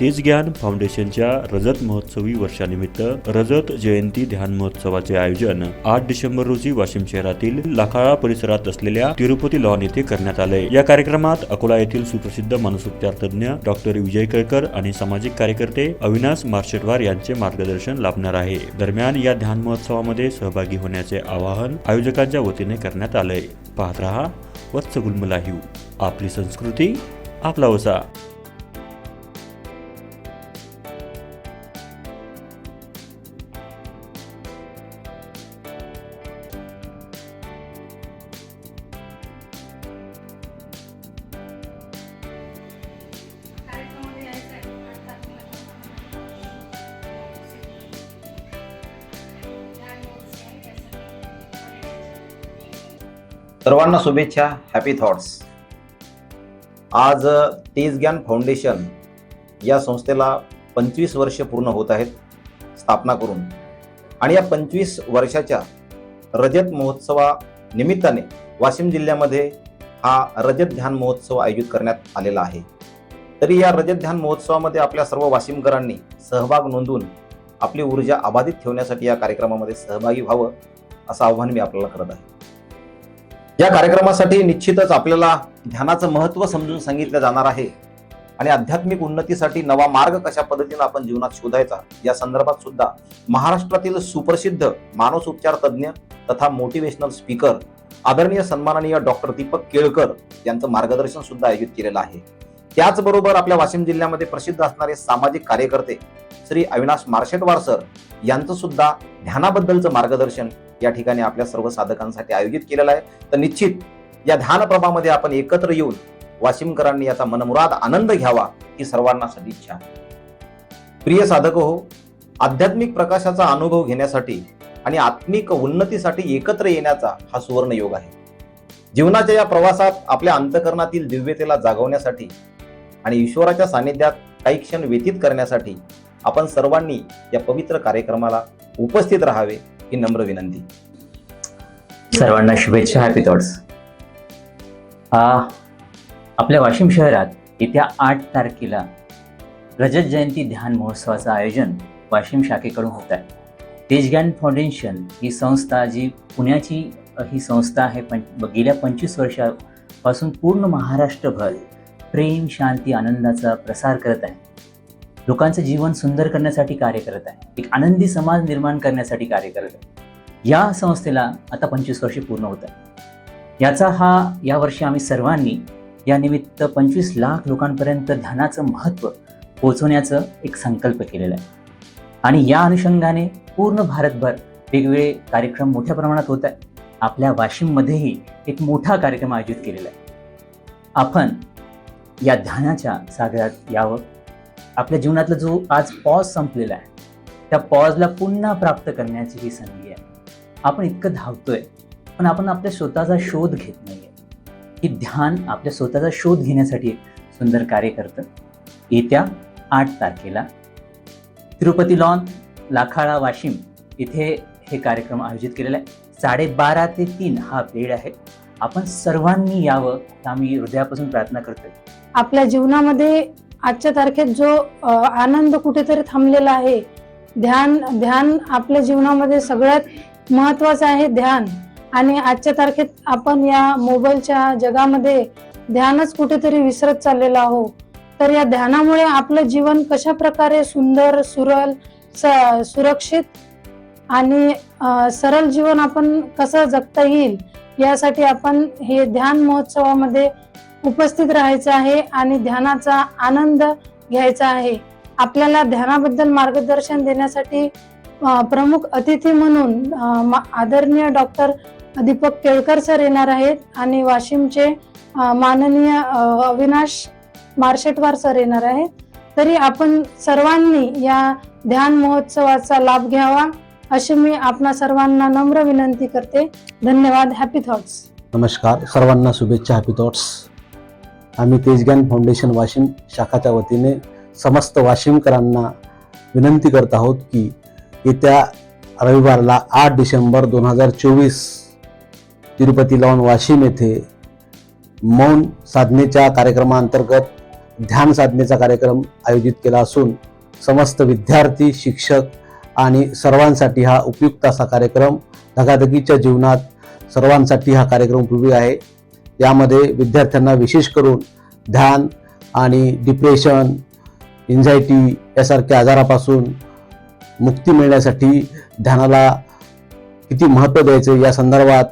तेज ज्ञान फाउंडेशनच्या रजत महोत्सवी वर्षानिमित्त रजत जयंती ध्यान महोत्सवाचे आयोजन आठ डिसेंबर रोजी वाशिम शहरातील लाखाळा परिसरात असलेल्या तिरुपती लॉन येथे करण्यात आले. या कार्यक्रमात अकोला येथील सुप्रसिद्ध मानसोपचार तज्ञ डॉक्टर विजय केळकर आणि सामाजिक कार्यकर्ते अविनाश मार्शेटवार यांचे मार्गदर्शन लाभणार आहे. दरम्यान या ध्यान महोत्सवामध्ये सहभागी होण्याचे आवाहन आयोजकांच्या वतीने करण्यात आले पाहत रहा वत्स गुलमलाहिव आपली संस्कृती आपला वसा. सर्वांना शुभेच्छा हॅपी थॉट्स आज तेज ज्ञान फाउंडेशन या संस्थेला पंचवीस वर्ष पूर्ण होत आहेत स्थापना करून. आणि या पंचवीस वर्षाच्या रजत महोत्सवा निमित्ताने वाशिम जिल्ह्यामध्ये हा रजत ध्यान महोत्सव आयोजित करण्यात आलेला आहे. तरी या रजत ध्यान महोत्सवामध्ये आपल्या सर्व वाशिमकरांनी सहभाग नोंदवून आपली ऊर्जा अबाधित ठेवण्यासाठी या कार्यक्रमामध्ये सहभागी व्हावं असं आव्हान मी आपल्याला करत आहे. या कार्यक्रमासाठी निश्चितच आपल्याला ध्यानाचं महत्त्व समजून सांगितलं जाणार आहे. आणि आध्यात्मिक उन्नतीसाठी नवा मार्ग कशा पद्धतीनं आपण जीवनात शोधायचा या संदर्भात सुद्धा महाराष्ट्रातील सुप्रसिद्ध मानसोपचार तज्ज्ञ तथा मोटिवेशनल स्पीकर आदरणीय सन्माननीय डॉक्टर दीपक केळकर यांचं मार्गदर्शन सुद्धा आयोजित केलेलं आहे. त्याचबरोबर आपल्या वाशिम जिल्ह्यामध्ये प्रसिद्ध असणारे सामाजिक कार्यकर्ते श्री अविनाश मार्शेटवार सर यांचं सुद्धा ध्यानाबद्दलचं मार्गदर्शन या ठिकाणी आपल्या सर्व साधकांसाठी आयोजित केलेला आहे. तर निश्चित या ध्यानप्रभामध्ये आपण एकत्र येऊन वाशिमकरांनी याचा मनमुराद आनंद घ्यावा ही सर्वांना सदिच्छा प्रिय साधक हो आध्यात्मिक प्रकाशाचा अनुभव घेण्यासाठी आणि आत्मिक उन्नतीसाठी एकत्र येण्याचा हा सुवर्ण योग आहे. जीवनाच्या या प्रवासात आपल्या अंतकरणातील दिव्यतेला जागवण्यासाठी आणि ईश्वराच्या सानिध्यात काही क्षण व्यतीत करण्यासाठी आपण सर्वांनी या पवित्र कार्यक्रमाला उपस्थित राहावे. ही नम्र विनंती. सर्वांना शुभेच्छा हॅपी थॉट्स आपल्या वाशिम शहरात येत्या आठ तारखेला रजत जयंती ध्यान महोत्सवाचं आयोजन वाशिम शाखेकडून होत आहे. तेजज्ञान फाउंडेशन ही संस्था जी पुण्याची ही संस्था आहे पण गेल्या पंचवीस वर्षापासून पूर्ण महाराष्ट्रभर प्रेम शांती आनंदाचा प्रसार करत आहे. लोकांचं जीवन सुंदर करण्यासाठी कार्य करत आहे. एक आनंदी समाज निर्माण करण्यासाठी कार्य करत आहे. या संस्थेला आता पंचवीस वर्षे पूर्ण होत आहे याचा हा यावर्षी आम्ही सर्वांनी यानिमित्त पंचवीस लाख लोकांपर्यंत ध्यानाचं महत्त्व पोहोचवण्याचं एक संकल्प केलेला आहे. आणि या अनुषंगाने पूर्ण भारतभर वेगवेगळे कार्यक्रम मोठ्या प्रमाणात होत आहे आपल्या वाशिममध्येही एक मोठा कार्यक्रम आयोजित केलेला आहे. आपण या ध्यानाच्या सागरात यावं. आपल्या जीवनातला जो आज पॉज संपलेला आहे त्या पॉजला पुन्हा प्राप्त करण्याची ही संधी आहे. आपण इतकं धावतोय पण आपण आपल्या स्वतःचा शोध घेत नाहीये. की ध्यान आपल्या स्वतःचा शोध घेण्यासाठी एक सुंदर कार्य करतं. येत्या आठ तारखेला तिरुपती लॉन लाखाळा वाशिम इथे हे कार्यक्रम आयोजित केलेला आहे. साडेबारा ते तीन हा वेळ आहे. आपण सर्वांनी यावं आम्ही हृदयापासून प्रार्थना करतोय. आपल्या जीवनामध्ये आजच्या तारखेत जो आनंद कुठेतरी थांबलेला आहे ध्यान ध्यान आपल्या जीवनामध्ये सगळ्यात महत्वाचं आहे ध्यान. आणि आजच्या तारखेत आपण या मोबाईलच्या जगामध्ये ध्यानच कुठेतरी विसरत चाललेलो आहो तर या ध्यानामुळे आपलं जीवन कशा प्रकारे सुंदर सुरल स- सुरक्षित आणि सरळ जीवन आपण कसं जगता येईल यासाठी आपण हे ध्यान महोत्सवामध्ये उपस्थित राहायचं आहे आणि ध्यानाचा आनंद घ्यायचा आहे. आपल्याला ध्यानाबद्दल मार्गदर्शन देण्यासाठी प्रमुख अतिथी म्हणून आदरणीय डॉक्टर दीपक केळकर सर येणार आहेत आणि वाशिमचे माननीय अविनाश मार्शेटवार सर येणार आहेत. तरी आपण सर्वांनी या ध्यान महोत्सवाचा लाभ घ्यावा अशी मी आपणा सर्वांना नम्र विनंती करते. धन्यवाद. हॅपी थॉट्स नमस्कार. सर्वांना शुभेच्छा. हॅपी थॉट्स आम्ही तेजज्ञान फाउंडेशन वाशिम शाखाच्या वतीने समस्त वाशिमकरांना विनंती करत आहोत की येत्या रविवारला आठ डिसेंबर दोन हजार चोवीस तिरुपती लॉन वाशिम येथे मौन साधनेच्या कार्यक्रमाअंतर्गत ध्यान साधनेचा कार्यक्रम आयोजित केला असून समस्त विद्यार्थी शिक्षक आणि सर्वांसाठी हा उपयुक्त असा कार्यक्रम धगाधगीच्या जीवनात सर्वांसाठी हा कार्यक्रम उपयोगी आहे. यामध्ये विद्यार्थ्यांना विशेष करून ध्यान आणि डिप्रेशन एन्झायटी यासारख्या आजारापासून मुक्ती मिळण्यासाठी ध्यानाला किती महत्त्व द्यायचे या संदर्भात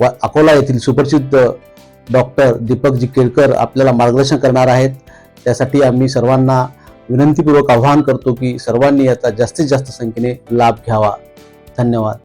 व अकोला येथील सुप्रसिद्ध डॉक्टर दीपकजी केळकर आपल्याला मार्गदर्शन करणार आहेत. त्यासाठी आम्ही सर्वांना विनंतीपूर्वक आवाहन करतो की सर्वांनी याचा जास्तीत जास्त संख्येने लाभ घ्यावा. धन्यवाद.